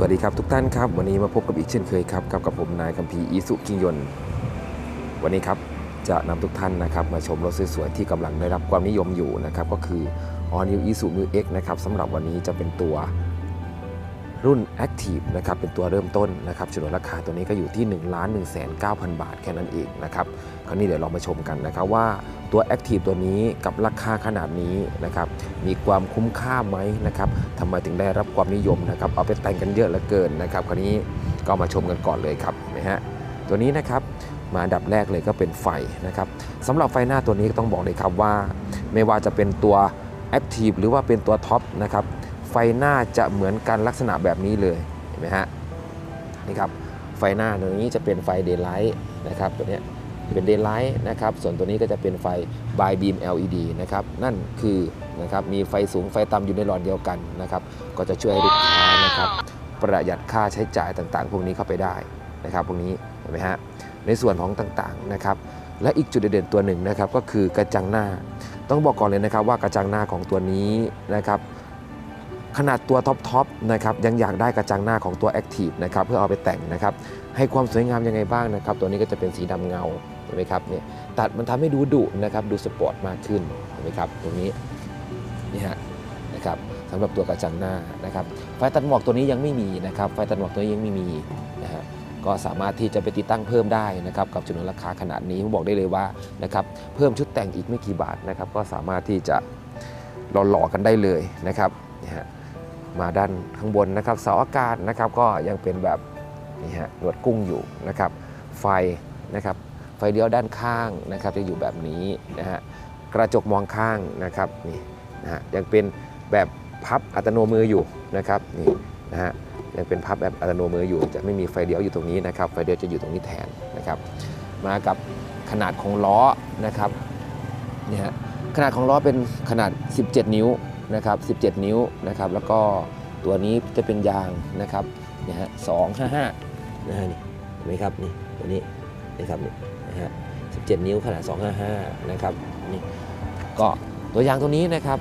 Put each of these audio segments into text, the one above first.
สวัสดีครับทุกท่านครับ วันนี้มาพบกับอีกเช่นเคยครับกับกับผมนายคัมพีร์อิสุกิงยนวันนี้ครับจะนำทุกท่านนะครับมาชมรถสวยๆที่กำลังได้รับความนิยมอยู่นะครับก็คือ All New Isuzu New X นะครับสำหรับวันนี้จะเป็นตัว รุ่น Active นะครับเป็นตัวเริ่มต้นนะครับฉนวนราคาตัวนี้ก็อยู่ที่ 1 1 9 0 0 0 บาทแค่นั้นเองนะครับคราวนี้เดี๋ยวเรามาชมกันนะครับว่าตัว Active ตัวนี้กับราคาขนาดนี้นะครับมีความคุ้มค่าไหมนะครับทำไมถึงได้รับความนิยมนะครับเอาไปแต่งกันเยอะเหลือเกินนะครับคราวนี้ก็มาชมกันก่อนเลยครับนะฮะตัวนี้นะครับมาอันดับแรกเลยก็เป็นไฟนะครับสำหรับไฟหน้าตัวนี้ก็ต้องบอกเลยครับว่า ไม่ว่าจะเป็นตัว Active หรือว่าเป็นตัวท็อปนะครับ ไฟหน้าจะเหมือนกันลักษณะแบบนี้เลยเห็นไหมฮะนี่ครับไฟหน้าตัวนี้จะเป็นไฟ Daylight นะครับตัวนี้เป็น Daylight นะครับส่วนตัวนี้ก็จะเป็นไฟ By Beam LED นะครับนั่นคือนะครับมีไฟสูงไฟต่ำอยู่ในหลอดเดียวกันนะครับก็จะช่วยลูกค้านะครับประหยัดค่าใช้จ่ายต่างๆ พวกนี้เข้าไปได้นะครับพวกนี้เห็นไหมฮะในส่วนของต่างๆนะครับและอีกจุดเด่นตัวหนึ่งนะครับก็คือกระจังหน้า ต้องบอกก่อนเลยนะครับว่ากระจังหน้าของตัวนี้นะครับ ขนาดตัวท็อปทอปนะครับยังอยากได้กระจังหน้าของตัว Active นะครับเพื่อเอาไปแต่งนะครับให้ความสวยงามยังไงบ้างนะครับ ตัวนี้ก็จะเป็นสีดำเงาเห็นไหมครับเนี่ยตัดมันทำให้ดูดุนะครับดูสปอร์ตมากขึ้นเห็นไหมครับตรงนี้นี่ฮะนะครับสำหรับตัวกระจังหน้านะครับไฟตัดหมอกตัวนี้ยังไม่มีนะครับไฟตัดหมอกตัวนี้ยังไม่มีนะฮะก็สามารถที่จะไปติดตั้งเพิ่มได้นะครับกับจำนวนราคาขนาดนี้ผมบอกได้เลยว่านะครับเพิ่มชุดแต่งอีกไม่กี่บาทนะครับก็สามารถที่จะหล่อๆกันได้เลยนะครับนี่ฮะ มาด้านข้างบนนะครับเสาอากาศนะครับก็ยังเป็นแบบนี่ฮะหนวดกุ้งอยู่นะครับไฟนะครับไฟเลี้ยวด้านข้างนะครับจะอยู่แบบนี้นะฮะกระจกมองข้างนะครับนี่นะฮะยังเป็นแบบพับอัตโนมืออยู่นะครับนี่นะฮะยังเป็นพับแบบอัตโนมืออยู่ จะไม่มีไฟเลี้ยวอยู่ตรงนี้นะครับไฟเลี้ยวจะอยู่ตรงนี้แทนนะครับมากับขนาดของล้อนะครับนี่ฮะขนาดของล้อเป็นขนาด 17 นิ้ว นะครับ 17 นิ้วนะครับ แล้วก็ตัวนี้จะเป็นยางนะครับเนี่ยฮะ255นะฮะนี่เห็นไหมครับนี่ตัวนี้นะครับนี่นะฮะ17นิ้วขนาด255นะครับนี่ก็ตัวยางตัวนี้นะครับ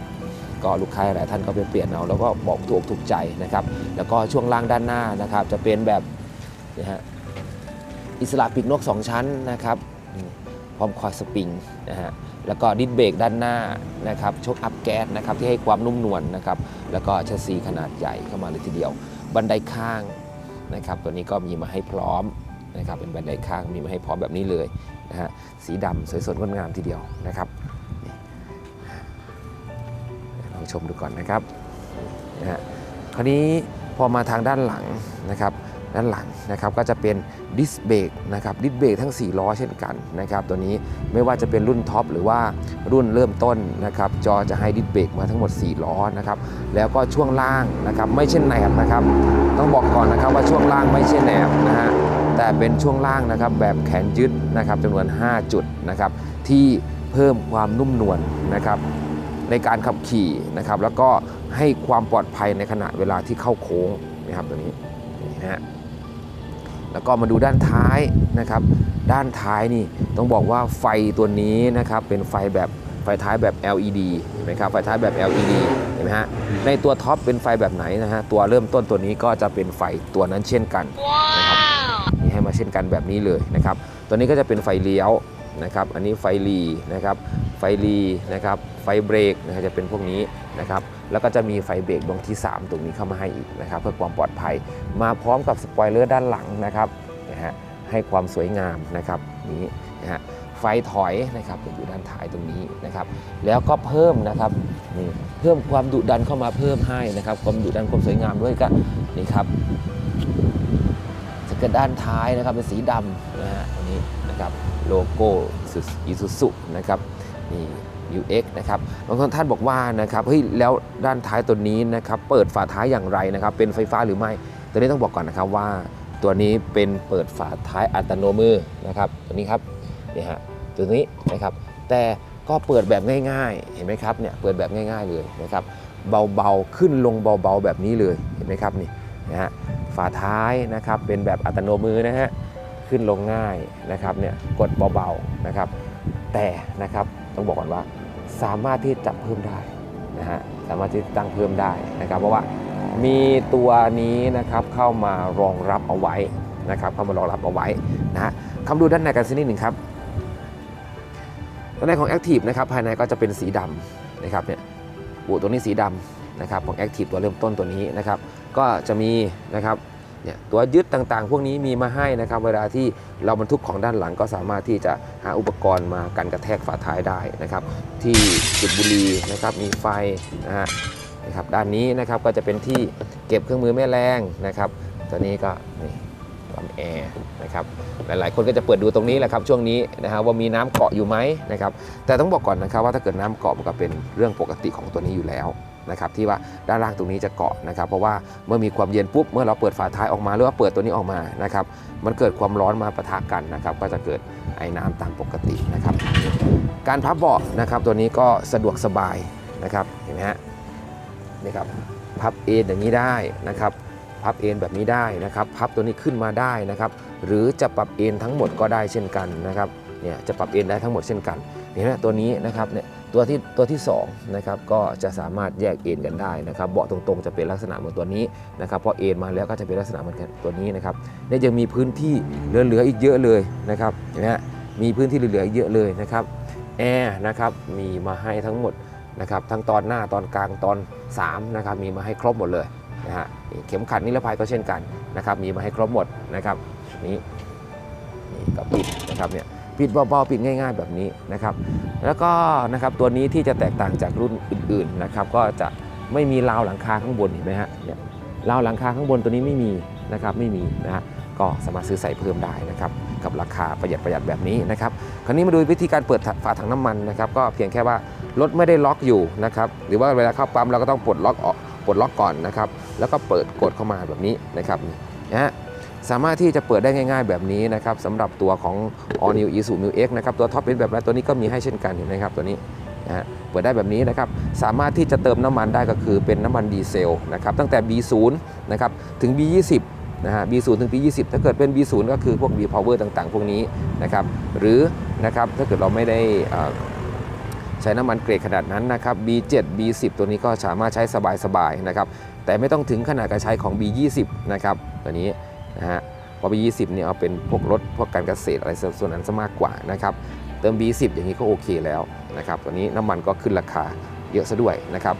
ก็ลูกค้าหลายท่านก็ไปเปลี่ยนเอาแล้วก็บอกถูกถูกใจนะครับ แล้วก็ช่วงล่างด้านหน้านะครับ จะเป็นแบบนะฮะอิสระปีกนก 2 ชั้นนะครับอืม พร้อมคอยสปริงนะฮะแล้วก็ดิสเบรกด้านหน้านะครับชกอัพแก๊สนะครับที่ให้ความนุ่มนวลนะครับแล้วก็แชสซีขนาดใหญ่เข้ามาเลยทีเดียว บันไดข้างนะครับตัวนี้ก็มีมาให้พร้อมนะครับเป็นบันไดข้างมีมาให้พร้อมแบบนี้เลยนะฮะสีดำสวยสดงดงามทีเดียวนะครับลองชมดูก่อนนะครับนะฮะคราวนี้พอมาทางด้านหลังนะครับ ด้านหลังนะครับก็จะเป็นดิสเบรกนะครับดิสเบรกทั้ง 4 ล้อเช่นกันนะครับตัวนี้ไม่ว่าจะเป็นรุ่นท็อปหรือว่ารุ่นเริ่มต้นนะครับจอจะให้ดิสเบรกมาทั้งหมด 4 ล้อนะครับแล้วก็ช่วงล่างนะครับไม่ใช่นแหนบนะครับ ต้องบอกก่อนนะครับว่าช่วงล่างไม่ใช่แหนบนะฮะแต่เป็นช่วงล่างนะครับแบบแขนยึดนะครับจำนวน 5 จุดนะครับที่เพิ่มความนุ่มนวลนะครับในการขับขี่นะครับแล้วก็ให้ความปลอดภัยในขณะเวลาที่เข้าโค้งนะครับตัวนี้นี่นะฮะ แล้วก็มาดูด้านท้ายนะครับ ด้านท้ายนี่ต้องบอกว่าไฟตัวนี้นะครับเป็นไฟแบบไฟท้ายแบบ LED เห็นไหมครับไฟท้ายแบบ LED เห็นไหมฮะในตัวท็อปเป็นไฟแบบไหนนะฮะตัวเริ่มต้นตัวนี้ก็จะเป็นไฟตัวนั้นเช่นกันนะครับนี่ให้มาเช่นกันแบบนี้เลยนะครับ ตัวนี้ก็จะเป็นไฟเลี้ยวนะครับ อันนี้ไฟรีนะครับ ไฟรีนะครับ ไฟเบรกนะครับจะเป็นพวกนี้นะครับ แล้วก็จะมีไฟเบรกดวงที่ 3 ตรงนี้เข้ามาให้อีกนะครับ เพื่อความปลอดภัย มาพร้อมกับสปอยเลอร์ด้านหลังนะครับนะฮะ ให้ความสวยงามนะครับนี้นะฮะ ไฟถอยนะครับอยู่ด้านท้ายตรงนี้นะครับ แล้วก็เพิ่มนะครับนี่เพิ่มความดุดันเข้ามาเพิ่มให้นะครับ ความดุดันความสวยงามด้วยก็นี่ครับ เกิร์ตด้านท้ายนะครับเป็นสีดำนะฮะอันนี้นะครับโลโก้อิซูซุนะครับนี่ UX นะครับบางท่านบอกว่านะครับเฮ้ยแล้วด้านท้ายตัวนี้นะครับเปิดฝาท้ายอย่างไรนะครับเป็นไฟฟ้าหรือไม่ ตัวนี้ต้องบอกก่อนนะครับว่าตัวนี้เป็นเปิดฝาท้ายอัตโนมือนะครับตัวนี้ครับนี่ฮะตัวนี้นะครับแต่ก็เปิดแบบง่ายๆ เห็นไหมครับเนี่ยเปิดแบบง่ายๆเลยนะครับเบาๆขึ้นลงเบาๆแบบนี้เลยเห็นไหมครับนี่นะฮะ ฝาท้ายนะครับเป็นแบบอัตโนมือนะฮะขึ้นลงง่ายนะครับเนี่ยกดเบาๆนะครับ แต่นะครับต้องบอกก่อนว่าสามารถที่จะเพิ่มได้นะฮะสามารถที่จะตั้งเพิ่มได้นะครับ เพราะว่ามีตัวนี้นะครับเข้ามารองรับเอาไว้นะครับเข้ามารองรับเอาไว้นะฮะคำดูด้านในกันสักนิดหนึ่งครับด้านในของ Active นะครับภายในก็จะเป็นสีดำนะครับเนี่ยบุตัวนี้สีดำ นะครับของ Active ตัวเริ่มต้นตัวนี้นะครับก็จะมีนะครับเนี่ยตัวยึดต่างๆ พวกนี้มีมาให้นะครับ เวลาที่เราบรรทุกของด้านหลังก็สามารถที่จะหาอุปกรณ์มากันกระแทกฝาท้ายได้นะครับ ที่จุดบุหรีนะครับมีไฟนะฮะนะครับด้านนี้นะครับก็จะเป็นที่เก็บเครื่องมือแม่แรงนะครับ ตัวนี้ก็นี่ ปั๊มแอร์นะครับหลายๆ คนก็จะเปิดดูตรงนี้แหละครับช่วงนี้นะฮะว่ามีน้ำเกาะอยู่ไหมนะครับแต่ต้องบอกก่อนนะครับว่าถ้าเกิดน้ำเกาะมันก็เป็นเรื่องปกติของตัวนี้อยู่แล้วนะครับที่ว่าด้านล่างตรงนี้จะเกาะนะครับเพราะว่าเมื่อมีความเย็นปุ๊บเมื่อเราเปิดฝาท้ายออกมาหรือว่าเปิดตัวนี้ออกมานะครับมันเกิดความร้อนมาปะทะกันนะครับก็จะเกิดไอ้น้ำตามปกตินะครับการพับเบาะนะครับตัวนี้ก็สะดวกสบายนะครับเห็นไหมฮะนี่ครับพับเอนอย่างนี้ได้นะครับ พับเอ็นแบบนี้ได้นะครับ พับตัวนี้ขึ้นมาได้นะครับ หรือจะปรับเอ็นทั้งหมดก็ได้เช่นกันนะครับเนี่ยจะปรับเอ็นได้ทั้งหมดเช่นกันเห็นไหมตัวนี้นะครับเนี่ยตัวที่ตัวที่สองนะครับก็จะสามารถแยกเอ็นกันได้นะครับเบาะตรงๆจะเป็นลักษณะเหมือนตัวนี้นะครับพอเอ็นมาแล้วก็จะเป็นลักษณะเหมือนกันตัวนี้นะครับเนี่ยยังมีพื้นที่เหลือๆอีกเยอะเลยนะครับเห็นไหมมีพื้นที่เหลือๆเยอะเลยนะครับแอร์นะครับมีมาให้ทั้งหมดนะครับทั้งตอนหน้าตอนกลางตอน3นะครับมีมาให้ครบหมดเลย นะฮะเข็มขัดนิรภัยก็เช่นกันนะครับมีมาให้ครบหมดนะครับนี่นี่ก็ปิดนะครับเนี่ยปิดเบาๆปิดง่าย ๆ แบบนี้นะครับ แล้วก็นะครับตัวนี้ที่จะแตกต่างจากรุ่นอื่นๆนะครับ ก็จะไม่มีราวหลังคาข้างบนเห็นไหมฮะเนี่ยราวหลังคาข้างบนตัวนี้ไม่มีนะครับไม่มีนะฮะก็สามารถซื้อใส่เพิ่มได้นะครับกับราคาประหยัดประหยัดแบบนี้นะครับคราวนี้มาดูวิธีการเปิดฝาถังน้ำมันนะครับก็เพียงแค่ว่ารถไม่ได้ล็อกอยู่นะครับหรือว่าเวลาเข้าปั๊มเราก็ต้องปลดล็อกออกปลดล็อกก่อนนะครับ แล้วก็เปิดกดเข้ามาแบบนี้นะครับนะฮะสามารถที่จะเปิดได้ง่าย ๆ แบบนี้นะครับสำหรับตัวของ All New Isuzu Mu X นะครับตัวท็อปเป็นแบบนั้นตัวนี้ก็มีให้เช่นกันเห็นไหมครับตัวนี้นะฮะเปิดได้แบบนี้นะครับ สามารถที่จะเติมน้ำมันได้ก็คือเป็นน้ำมันดีเซลนะครับ ตั้งแต่ B0 นะครับ ถึง B20 นะฮะ B0 ถึง B20 ถ้าเกิดเป็น B0 ก็คือพวก B Power ต่างๆ พวกนี้นะครับ หรือนะครับถ้าเกิดเราไม่ได้ใช้น้ำมันเกรดขนาดนั้นนะครับ B7 B10 ตัวนี้ก็สามารถใช้สบายๆนะครับ แต่ไม่ต้องถึงขนาดการใช้ของ B20 นะครับตัวนี้นะฮะพอ B20 เนี่ยเอาเป็นพวกรถพวกการเกษตรอะไรส่วนนั้นซะมากกว่านะครับเติม B10 อย่างนี้ก็โอเคแล้วนะครับตัวนี้น้ำมันก็ขึ้นราคาเยอะซะด้วยนะครับ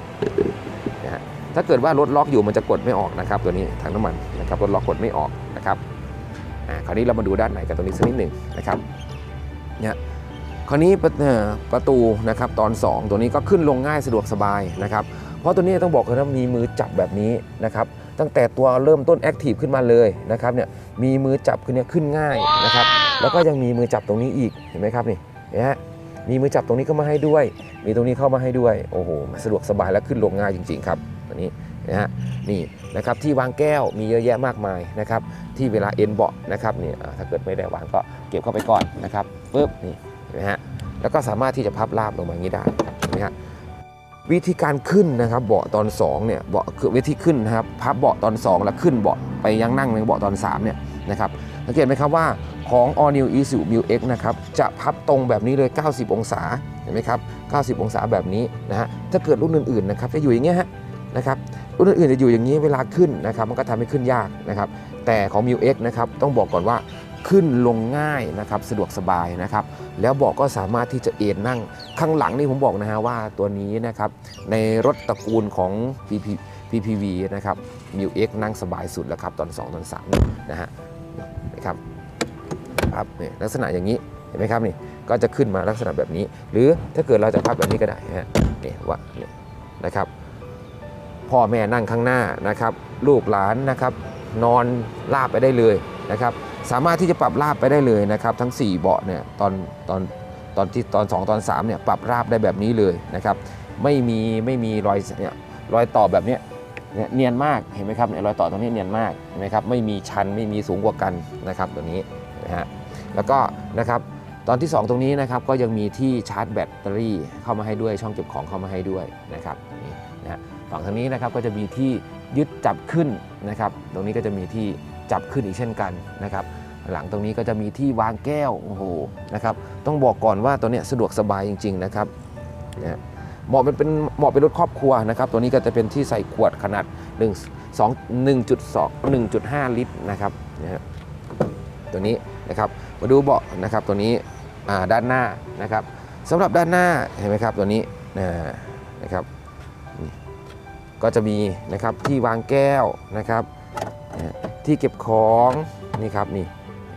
นะฮะถ้าเกิดว่ารถล็อกอยู่มันจะกดไม่ออกนะครับ ตัวนี้ทางน้ำมันนะครับรถล็อกกดไม่ออกนะครับอ่าคราวนี้เรามาดูด้านไหนกันตรงนี้สักนิดหนึ่งนะครับเนี่ยคราวนี้ประเอ่อประตูนะครับตอน 2 ตัวนี้ก็ขึ้นลงง่ายสะดวกสบายนะครับ เพราะตัวนี้ต้องบอกเลยว่ามีมือจับแบบนี้นะครับตั้งแต่ตัวเริ่มต้นแอคทีฟขึ้นมาเลยนะครับเนี่ยมีมือจับขึ้นเนี่ยขึ้นง่ายนะครับแล้วก็ยังมีมือจับตรงนี้อีกเห็นไหมครับนี่เห็นไหมฮะมีมือจับตรงนี้ก็มาให้ด้วย มีตรงนี้เข้ามาให้ด้วยโอ้โหสะดวกสบายและขึ้นลงง่ายจริง ๆ ครับตัวนี้นะฮะนี่นะครับที่วางแก้วมีเยอะแยะมากมายนะครับที่เวลาเอ็นเบาะนะครับนี่อ่าถ้าเกิดไม่ได้วางก็เก็บเข้าไปก่อนนะครับปุ๊บนี่เห็นไหมฮะแล้วก็สามารถที่จะพับราบลงมาอย่างนี้ได้เห็นไหมฮะ วิธีการขึ้นนะครับเบาะตอน2เนี่ยเบาะคือวิธีขึ้นนะครับพับเบาะตอน 2 แล้วขึ้นเบาะไปยังนั่งในเบาะตอน3เนี่ยนะครับสังเกตไหมครับว่าของ All New Isuzu Mu X นะครับจะพับตรงแบบนี้เลย 90 องศาเห็นไหมครับ 90 องศาแบบนี้นะฮะถ้าเกิดรุ่นอื่นๆนะครับจะอยู่อย่างเงี้ยฮะนะครับรุ่นอื่นๆจะอยู่อย่างนี้เวลาขึ้นนะครับมันก็ทำให้ขึ้นยากนะครับแต่ของ Mu X นะครับต้องบอกก่อนว่า ขึ้นลงง่ายนะครับสะดวกสบายนะครับ แล้วเบาะก็สามารถที่จะเอนนั่งข้างหลังนี่ผมบอกนะฮะว่าตัวนี้นะครับในรถตระกูลของ PP PPV นะครับ m u X นั่งสบายสุดแล้วครับตอน 2 ตอน3นี่นะฮะนะครับครับนี่ลักษณะอย่างนี้เห็นไหมครับนี่ก็จะขึ้นมาลักษณะแบบนี้ หรือถ้าเกิดเราจะพับแบบนี้ก็ได้ฮะนี่ว่านี่นะครับพ่อแม่นั่งข้างหน้านะครับ ลูกหลานนะครับ นอนราบไปได้เลยนะครับ สามารถที่จะปรับราบไปได้เลยนะครับ ทั้ง 4 เบาะเนี่ยตอนตอนตอนที่ตอน 2 ตอน3เนี่ยปรับราบได้แบบนี้เลยนะครับ ไม่มีไม่มีรอยเนี่ยรอยต่อแบบเนี้ยเนียเนียนมากเห็นไหมครับเนี่ยรอยต่อตรงนี้เนียนมากเห็นไหมครับไม่มีชันไม่มีสูงกว่ากันนะครับตัวนี้นะฮะแล้วก็นะครับตอนที่ 2 ตรงนี้นะครับก็ยังมีที่ชาร์จแบตเตอรี่เข้ามาให้ด้วยช่องเก็บของเข้ามาให้ด้วยนะครับนี่นะฮะฝั่งทางนี้นะครับก็จะมีที่ยึดจับขึ้นนะครับ ตรงนี้ก็จะมีที่ จับขึ้นอีกเช่นกันนะครับหลังตรงนี้ก็จะมีที่วางแก้วโอ้โหนะครับต้องบอกก่อนว่าตัวเนี้ยสะดวกสบายจริง ๆ นะครับเนี่ยเหมาะเป็นเหมาะเป็นรถครอบครัวนะครับตัวนี้ก็จะเป็นที่ใส่ขวดขนาด 1 2 1.2 1.5 ลิตรนะครับนะฮะตัวนี้นะครับมาดูเบาะนะครับตัวนี้ด้านหน้านะครับสำหรับด้านหน้าเห็นไหมครับตัวนี้นะนะครับก็จะมีนะครับที่วางแก้วนะครับ ที่เก็บของนี่ครับนี่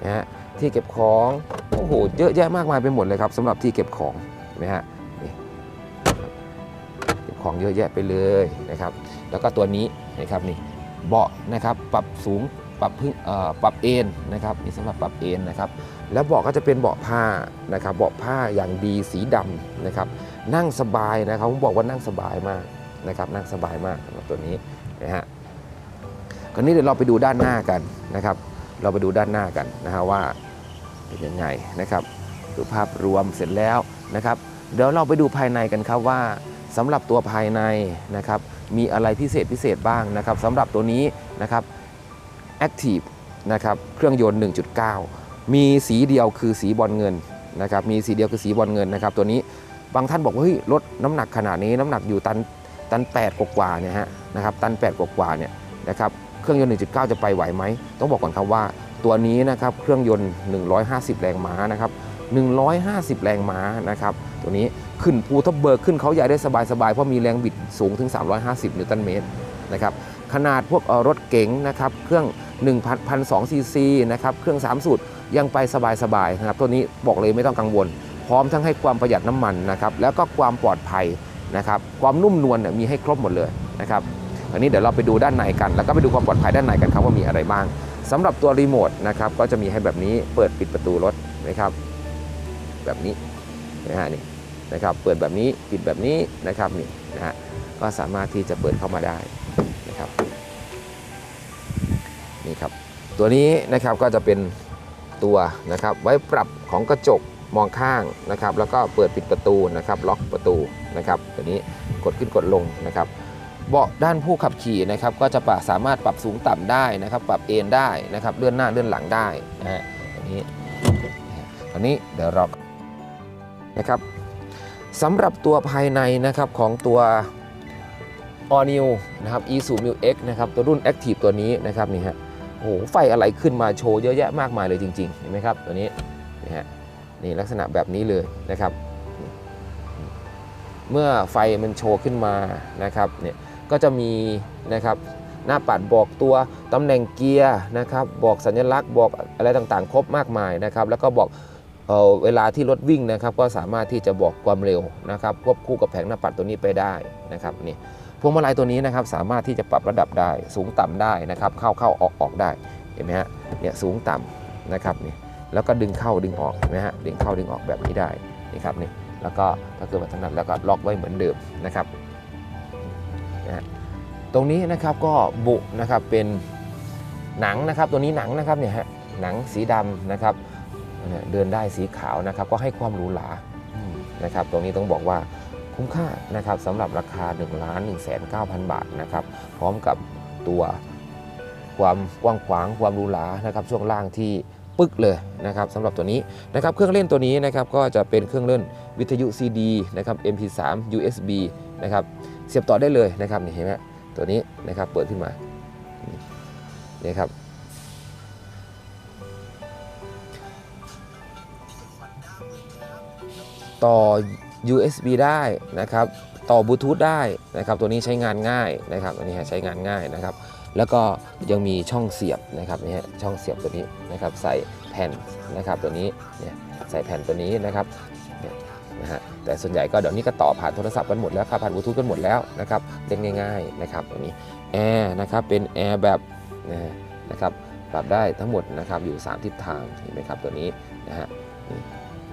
นะฮะที่เก็บของโอ้โหเยอะแยะมากมายไปหมดเลยครับสำหรับที่เก็บของนไหมฮะนี่เก็บของเยอะแยะไปเลยนะครับ แล้วก็ตัวนี้นะครับนี่เบาะนะครับปรับสูงปรับพึ่งเอ่อปรับเอนนะครับนี่สำหรับปรับเอนนะครับ แล้วเบาะก็จะเป็นเบาะผ้านะครับเบาะผ้าอย่างดีสีดำนะครับ นั่งสบายนะครับผมบอกว่านั่งสบายมากนะครับนั่งสบายมากสำหรับตัวนี้นะฮะ คราวนี้เดี๋ยวเราไปดูด้านหน้ากันนะครับ เราไปดูด้านหน้ากันนะฮะว่าเป็นยังไงนะครับดูภาพรวมเสร็จแล้วนะครับ เดี๋ยวเราไปดูภายในกันครับว่าสำหรับตัวภายในนะครับมีอะไรพิเศษพิเศษบ้างนะครับสำหรับตัวนี้นะครับ Active นะครับเครื่องยนต์ 1.9 มีสีเดียวคือสีบอลเงินนะครับมีสีเดียวคือสีบอลเงินนะครับ ตัวนี้บางท่านบอกว่าเฮ้ยรถน้ำหนักขนาดนี้น้ำหนักอยู่ตันตัน8กว่าเนี่ยฮะนะครับตัน8กว่าเนี่ยนะครับ เครื่องยนต์ 1.9 จะไปไหวไหม ต้องบอกก่อนครับว่า ตัวนี้นะครับเครื่องยนต์ 150 แรงม้านะครับ150 แรงม้านะครับตัวนี้ขึ้นภูทับเบิกขึ้นเขาใหญ่ได้สบายๆ เพราะมีแรงบิดสูงถึง 350 นิวตันเมตรนะครับขนาดพวกรถเก๋งนะครับเครื่อง 1,200ซีซีนะครับเครื่อง 3 สูตรยังไปสบายๆนะครับตัวนี้บอกเลยไม่ต้องกังวล พร้อมทั้งให้ความประหยัดน้ำมันนะครับแล้วก็ความปลอดภัยนะครับความนุ่มนวลมีให้ครบหมดเลยนะครับ อันนี้เดี๋ยวเราไปดูด้านในกัน แล้วก็ไปดูความปลอดภัยด้านในกันครับว่ามีอะไรบ้างสำหรับตัวรีโมทนะครับก็จะมีให้แบบนี้เปิดปิดประตูรถนะครับ แบบนี้นะฮะนี่นะครับเปิดแบบนี้ปิดแบบนี้นะครับนี่นะฮะก็สามารถที่จะเปิดเข้ามาได้นะครับนี่ครับตัวนี้นะครับก็จะเป็นตัวนะครับไว้ปรับของกระจกมองข้างนะครับ แล้วก็เปิดปิดประตูนะครับ ล็อกประตูนะครับ ตัวนี้กดขึ้นกดลงนะครับ เบาะด้านผู้ขับขี่นะครับก็จะปรับสามารถปรับสูงต่ำได้นะครับ ปรับเอนได้นะครับเลื่อนหน้าเลื่อนหลังได้นะฮะอันนี้อันนี้เดี๋ยวเรานะครับสำหรับตัวภายในนะครับของตัว All New นะครับ e s u m i X นะครับตัวรุ่น Active ตัวนี้นะครับนี่ฮะโอ้โหไฟอะไรขึ้นมาโชว์เยอะแยะมากมายเลยจริง ๆ เห็นไหมครับตัวนี้นี่ฮะนี่ลักษณะแบบนี้เลยนะครับ เมื่อไฟมันโชว์ขึ้นมานะครับเนี่ย ก็จะมีนะครับหน้าปัดบอกตัวตำแหน่งเกียร์นะครับบอกสัญลักษณ์บอกอะไรต่างๆ ครบมากมายนะครับแล้วก็บอกเออเวลาที่รถวิ่งนะครับก็สามารถที่จะบอกความเร็วนะครับควบคู่กับแผงหน้าปัดตัวนี้ไปได้นะครับนี่พวงมาลัยตัวนี้นะครับสามารถที่จะปรับระดับได้สูงต่ำได้นะครับเข้าเข้าออกออกได้เห็นไหมฮะเนี่ยสูงต่ำนะครับนี่แล้วก็ดึงเข้าดึงออกเห็นไหมฮะดึงเข้าดึงออกแบบนี้ได้นี่ครับนี่แล้วก็ถ้าเกิดว่าถนัดแล้วก็ล็อกไว้เหมือนเดิมนะครับ นะตรงนี้นะครับก็บุนะครับเป็นหนังนะครับตัวนี้หนังนะครับเนี่ยฮะหนังสีดำนะครับเดินได้สีขาวนะครับ ก็ให้ความหรูหรานะครับ ตรงนี้ต้องบอกว่าคุ้มค่านะครับสำหรับราคา 1 1 9 0 0 0 บาทนะครับ พร้อมกับตัวความกว้างขวางความหรูหรานะครับ ช่วงล่างที่ปึกเลยนะครับสำหรับตัวนี้นะครับเครื่องเล่นตัวนี้นะครับก็จะเป็นเครื่องเล่นวิทยุ CD นะครับ MP3 USB นะครับ เสียบต่อได้เลยนะครับนี่เห็นไหมตัวนี้นะครับเปิดขึ้นมานี่ครับต่อ USB ได้นะครับ ต่อบลูทูธได้นะครับ ตัวนี้ใช้งานง่ายนะครับ อันนี้ใช้งานง่ายนะครับ แล้วก็ยังมีช่องเสียบนะครับนี่ฮะช่องเสียบตัวนี้นะครับ ใส่แผ่นนะครับตัวนี้เนี่ยใส่แผ่นตัวนี้นะครับเนี่ยนะฮะ แต่ส่วนใหญ่ก็เดี๋ยวนี้ก็ต่อผ่านโทรศัพท์กันหมดแล้วครับผ่านบลูทูธกันหมดแล้วนะครับเล่นง่ายๆนะครับตัวนี้แอร์นะครับเป็นแอร์แบบนะครับปรับได้ทั้งหมดนะครับอยู่ 3 ทิศทางเห็นไหมครับตัวนี้นะฮะ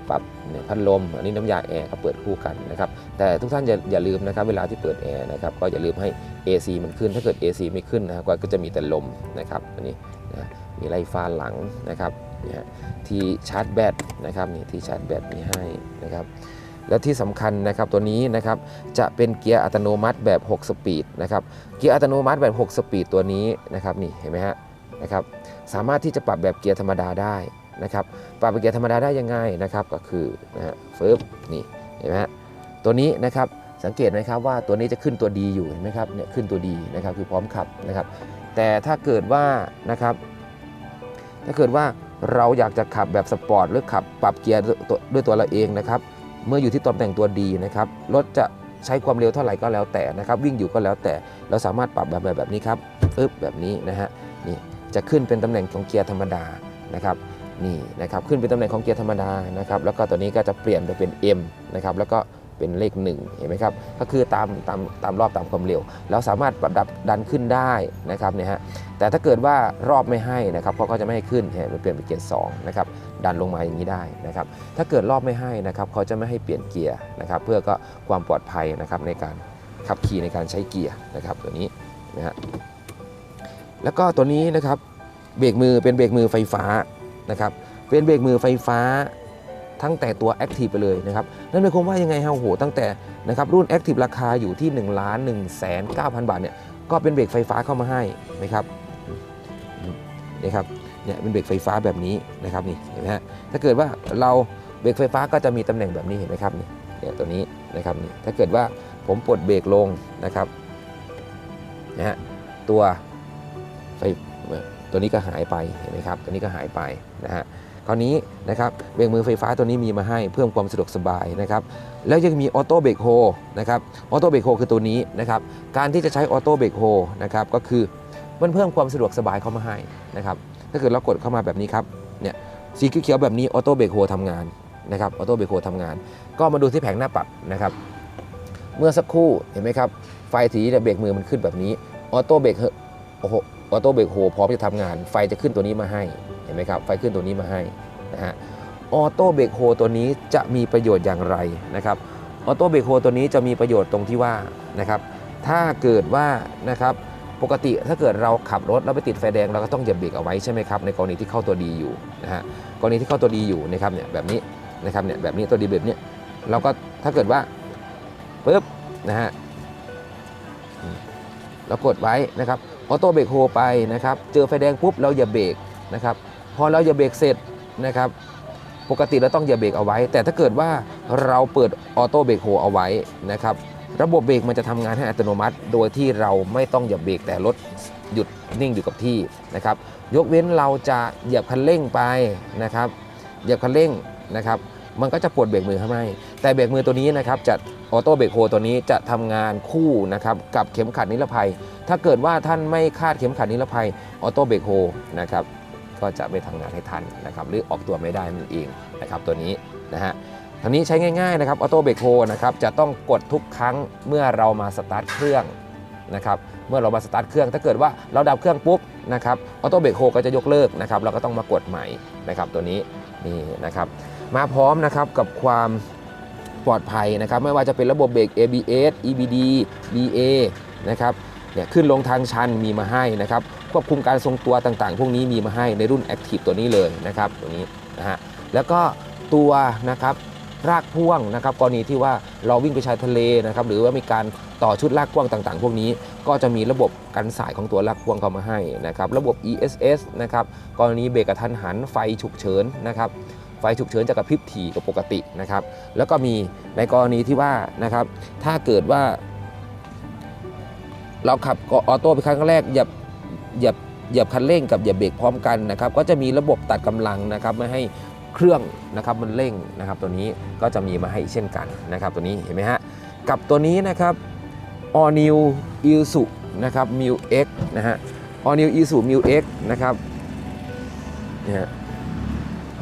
ปรับเนี่ยพัดลมอันนี้น้ำยาแอร์ก็เปิดคู่กันนะครับแต่ทุกท่านอย่าอย่าลืมนะครับเวลาที่เปิดแอร์นะครับก็อย่าลืมให้ AC มันขึ้นถ้าเกิด AC ไม่ขึ้นนะครับก็จะมีแต่ลมนะครับอันนี้นะมีไล่ฟ้าหลังนะครับเนี่ยที่ชาร์จแบตนะครับนี่ที่ชาร์จแบตมีให้นะครับ และที่สำคัญนะครับตัวนี้นะครับจะเป็นเกียร์อัตโนมัติแบบ 6 สปีดนะครับเกียร์อัตโนมัติแบบ 6 สปีดตัวนี้นะครับนี่เห็นไหมฮะนะครับสามารถที่จะปรับแบบเกียร์ธรรมดาได้นะครับปรับเป็นเกียร์ธรรมดาได้ยังไงนะครับก็คือนะฮะเฟิร์บนี่เห็นไหมฮะตัวนี้นะครับสังเกตไหมครับว่าตัวนี้จะขึ้นตัวดีอยู่เห็นไหมครับเนี่ยขึ้นตัวดีนะครับคือพร้อมขับนะครับ แต่ถ้าเกิดว่านะครับ ถ้าเกิดว่าเราอยากจะขับแบบสปอร์ตหรือขับปรับเกียร์ด้วยตัวเราเองนะครับ เมื่ออยู่ที่ตำแหน่งตัวดีนะครับรถจะใช้ความเร็วเท่าไหร่ก็แล้วแต่นะครับวิ่งอยู่ก็แล้วแต่เราสามารถปรับแบบแบบแบบนี้ครับปึ๊บแบบนี้นะฮะนี่จะขึ้นเป็นตำแหน่งของเกียร์ธรรมดานะครับนี่นะครับขึ้นเป็นตำแหน่งของเกียร์ธรรมดานะครับแล้วก็ตัวนี้ก็จะเปลี่ยนไปเป็น M นะครับแล้วก็เป็นเลข1เห็นไหมครับก็คือตามตามตามรอบตามความเร็วเราสามารถปรับดับดันขึ้นได้นะครับเนี่ยฮะแต่ถ้าเกิดว่ารอบไม่ให้นะครับเขาก็จะไม่ให้ขึ้นเห็นไหมเปลี่ยนเป็นเกียร์2นะครับ ดันลงมาอย่างนี้ได้นะครับ ถ้าเกิดรอบไม่ให้นะครับเขาจะไม่ให้เปลี่ยนเกียร์นะครับ เพื่อก็ความปลอดภัยนะครับในการขับขี่ในการใช้เกียร์นะครับตัวนี้นะฮะแล้วก็ตัวนี้นะครับเบรกมือเป็นเบรกมือไฟฟ้านะครับเป็นเบรกมือไฟฟ้าทั้งแต่ตัว Active ไปเลยนะครับ นั่นหมายความว่ายังไงฮะโอ้โห ตั้งแต่นะครับรุ่น Active ราคาอยู่ที่1นึ่งล้านหนึ่งแสนเก้าพันบาทเนี่ยก็เป็นเบรกไฟฟ้าเข้ามาให้นะครับนี่ครับ เนี่ยเป็นเบรกไฟฟ้าแบบนี้นะครับนี่เห็นไหมฮะถ้าเกิดว่าเราเบรกไฟฟ้าก็จะมีตำแหน่งแบบนี้เห็นไหมครับนี่เนี่ยตัวนี้นะครับนี่ถ้าเกิดว่าผมปลดเบรกลงนะครับนะฮะตัวไฟตัวนี้ก็หายไปเห็นไหมครับตัวนี้ก็หายไปนะฮะคราวนี้นะครับเบรกมือไฟฟ้าตัวนี้มีมาให้เพิ่มความสะดวกสบายนะครับแล้วยังมีออโต้เบรกโฮนะครับออโต้เบรกโฮคือตัวนี้นะครับการที่จะใช้ออโต้เบรกโฮนะครับก็คือมันเพิ่มความสะดวกสบายเข้ามาให้นะครับ ถ้าเกิดเรากดเข้ามาแบบนี้ครับเนี่ยสีเขียวแบบนี้ออโต้เบรกโฮทำงานนะครับออโต้เบรกโฮทำงาน ก็มาดูที่แผงหน้าปัดนะครับ เมื่อสักครู่เห็นไหมครับไฟสีเนี่ยเบรกมือมันขึ้นแบบนี้ออโต้เบรกโอ้โหออโต้เบรกโฮพร้อมจะทำงาน ไฟจะขึ้นตัวนี้มาให้เห็นไหมครับไฟขึ้นตัวนี้มาให้นะฮะออโต้เบรกโฮตัวนี้จะมีประโยชน์อย่างไรนะครับออโต้เบรกโฮตัวนี้จะมีประโยชน์ตรงที่ว่านะครับถ้าเกิดว่านะครับ ปกติถ้าเกิดเราขับรถแล้วไปติดไฟแดงเราก็ต้องเหยียบเบรกเอาไว้ใช่ไหมครับในกรณีที่เข้าตัวดีอยู่นะฮะกรณีที่เข้าตัวดีอยู่นะครับเนี่ยแบบนี้นะครับเนี่ยแบบนี้ตัวดีแบบเนี้ยเราก็ถ้าเกิดว่าปึ๊บนะฮะเรากดไว้นะครับออโต้เบรกโฮไปนะครับเจอไฟแดงปุ๊บเราอย่าเบรกนะครับพอเราอย่าเบรกเสร็จนะครับปกติเราต้องอย่าเบรกเอาไว้ แต่ถ้าเกิดว่าเราเปิดออโต้เบรกโฮเอาไว้นะครับ ระบบเบรกมันจะทำงานให้อัตโนมัติ โดยที่เราไม่ต้องอย่าเบรกแต่รถหยุดนิ่งอยู่กับที่นะครับ ยกเว้นเราจะเหยียบคันเร่งไปนะครับเหยียบคันเร่งนะครับมันก็จะปวดเบรกมือให้แต่เบรกมือตัวนี้นะครับจะออโต้เบรกโฮตัวนี้จะทำงานคู่นะครับกับเข็มขัดนิรภัย ถ้าเกิดว่าท่านไม่คาดเข็มขัดนิรภัยออโต้เบรกโฮนะครับก็จะไม่ทำงานให้ทันนะครับหรือออกตัวไม่ได้นั่นเองนะครับตัวนี้นะฮะ ทางนี้ใช้ง่ายๆนะครับออโต้เบรกโฮนะครับจะต้องกดทุกครั้งเมื่อเรามาสตาร์ทเครื่องนะครับเมื่อเรามาสตาร์ทเครื่องถ้าเกิดว่าเราดับเครื่องปุ๊บนะครับออโต้เบรกโฮก็จะยกเลิกนะครับเราก็ต้องมากดใหม่นะครับตัวนี้นี่นะครับมาพร้อมนะครับกับความปลอดภัยนะครับไม่ว่าจะเป็นระบบเบรก ABS EBD BA นะครับเนี่ยขึ้นลงทางชันมีมาให้นะครับควบคุมการทรงตัวต่างๆ พวกนี้มีมาให้ในรุ่น Active ตัวนี้เลยนะครับตัวนี้นะฮะแล้วก็ตัวนะครับ รากพ่วงนะครับกรณีที่ว่าเราวิ่งไปชายทะเลนะครับหรือว่ามีการต่อชุดรากพ่วงต่างๆ พวกนี้ก็จะมีระบบกันสายของตัวรากพ่วงเข้ามาให้นะครับระบบ ESS นะครับกรณีเบรกกระทันหันไฟฉุกเฉินนะครับไฟฉุกเฉินจะกระพริบถี่กว่าปกตินะครับ แล้วก็มีในกรณีที่ว่านะครับ ถ้าเกิดว่า เราขับออโต้ไปครั้งแรกเหยียบเหยียบเหยียบคันเร่งกับเหยียบเบรกพร้อมกันนะครับ ก็จะมีระบบตัดกำลังนะครับ ไม่ให้ เครื่องนะครับมันเร่งนะครับตัวนี้ก็จะมีมาให้เช่นกันนะครับตัวนี้เห็นไหมฮะกับตัวนี้นะครับ All New i s u นะครับ m i l X นะฮะ All New i s u m i l X นะครับเนี่ยฮะ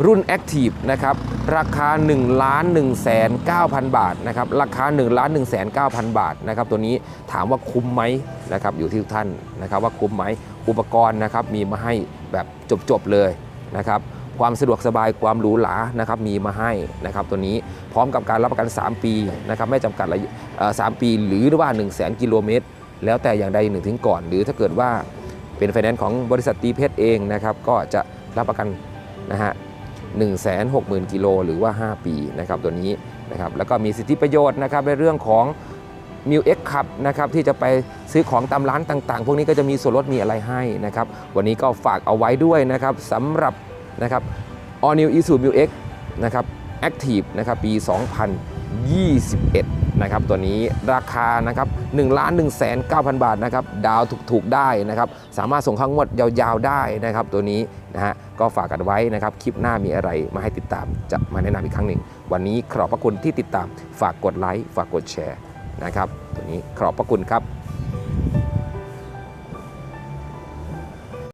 รุ่น Active นะครับราคา1ล้าน1แสน9,000 บาทนะครับราคา1ล้าน1แสน9,000 บาทนะครับตัวนี้ถามว่าคุ้มไหมนะครับอยู่ที่ทุกท่านนะครับว่าคุ้มไหมอุปกรณ์นะครับมีมาให้แบบจบๆเลยนะครับ ความสะดวกสบายความหรูหรานะครับมีมาให้นะครับตัวนี้พร้อมกับการรับประกัน 3 ปีนะครับไม่จำกัดระยะเอ่อ3ปีหรือว่า 1 0 0 0 0 0กิโลเมตร แล้วแต่อย่างใดหนึ่งถึงก่อน หรือถ้าเกิดว่าเป็นไฟแนนซ์ของบริษัทตีเพชรเองนะครับก็จะรับประกันนะฮะ160,000กิโลหรือว่า 5 ปีนะครับตัวนี้นะครับแล้วก็มีสิทธิประโยชน์นะครับในเรื่องของ m ิวเอ็กขับนะครับที่จะไปซื้อของตามร้านต่างๆ พวกนี้ก็จะมีส่วนลดมีอะไรให้นะครับ วันนี้ก็ฝากเอาไว้ด้วยนะครับสำหรับ นะครับ All New Isuzu m i l X นะครับ Active นะครับปี21 นะครับตัวนี้ราคานะครับ1ล้าน1 9 0 0 0 บาทนะครับดาวถูกๆได้นะครับ สามารถส่งข้างงวดยาวๆได้นะครับตัวนี้นะฮะก็ฝากกันไว้นะครับ คลิปหน้ามีอะไรมาให้ติดตาม จะมาแนะนำอีกครั้งหนึ่ง วันนี้ขอบพระคุณที่ติดตามฝากกดไลค์ฝากกดแชร์นะครับตัวนี้ขอบพระคุณครับ